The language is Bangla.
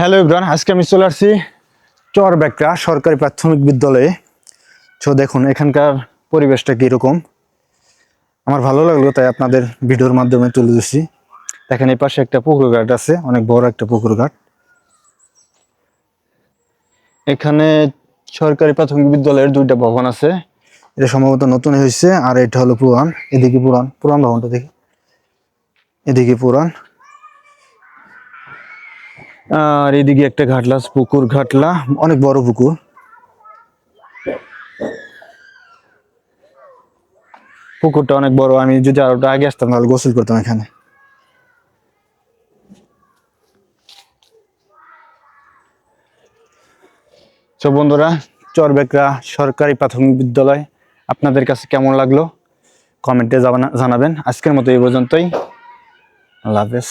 হ্যালো ইব্রান আজকে আমি চলে আসছি চরবেকরা সরকারি প্রাথমিক বিদ্যালয়ে। তো দেখুন, এখানকার পরিবেশটা কীরকম। আমার ভালো লাগল, তাই আপনাদের ভিডিওর মাধ্যমে তুলে দিচ্ছি দেখেন, এই পাশে একটা পুকুর ঘাট আছে, অনেক বড় একটা পুকুর ঘাট। এখানে সরকারি প্রাথমিক বিদ্যালয়ের দুইটা ভবন আছে। এটা সম্ভবত নতুন হয়েছে, আর এটা হলো পুরান এদিকে পুরান পুরান ভবনটা দেখি। এদিকে পুরান আর এদিকে একটা ঘাটলা, পুকুর ঘাটলা, অনেক বড় পুকুর। পুকুরটা অনেক বড়, আমি যদি আরোটা আগে আসতাম তাহলে গোসল করতাম এখানে। তো বন্ধুরা, চরবেকরা সরকারি প্রাথমিক বিদ্যালয়, আপনাদের কাছে কেমন লাগল? কমেন্টে জানাবেন। আজকের মতো এই পর্যন্তই। আল্লাহ হাফেজ।